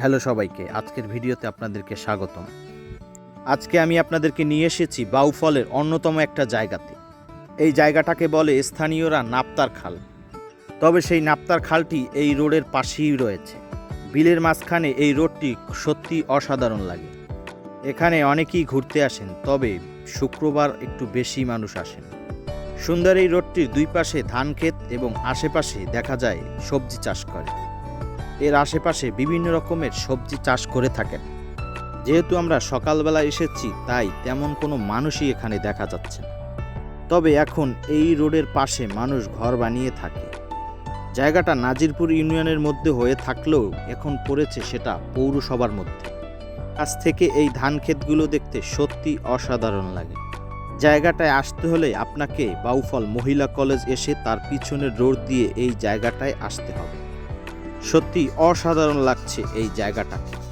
Hello সবাইকে, আজকের ভিডিওতে আপনাদেরকে স্বাগতম। আজকে আমি আপনাদেরকে নিয়ে এসেছি বাউফলের অন্যতম একটা জায়গাতে। এই জায়গাটাকে বলে স্থানীয়রা নাপ্তার খাল। তবে সেই নাপ্তার খালটি এই রোডের পাশেই রয়েছে। বিলের মাঝখানে এই রোডটি সত্যি অসাধারণ লাগে। এখানে অনেকেই ঘুরতে আসেন, তবে শুক্রবার একটু বেশি মানুষ আসেন। সুন্দর এই রোডটির দুই পাশে ধান ক্ষেত এবং আশেপাশে দেখা যায় সবজি চাষ করে। এর আশেপাশে বিভিন্ন রকমের সবজি চাষ করে থাকেন। যেহেতু আমরা সকালবেলা এসেছি, তাই তেমন কোনো মানুষই এখানে দেখা যাচ্ছে না। তবে এখন এই রোডের পাশে মানুষ ঘর বানিয়ে থাকে। জায়গাটা নাজিরপুর ইউনিয়নের মধ্যে হয়ে থাকলেও এখন পড়েছে সেটা পৌরসভার মধ্যে। কাছ থেকে এই ধান ক্ষেতগুলো দেখতে সত্যি অসাধারণ লাগে। জায়গাটায় আসতে হলে আপনাকে বাউফল মহিলা কলেজ এসে তার পিছনের রোড দিয়ে এই জায়গাটায় আসতে হবে। সত্যি অসাধারণ লাগছে এই জায়গাটাকে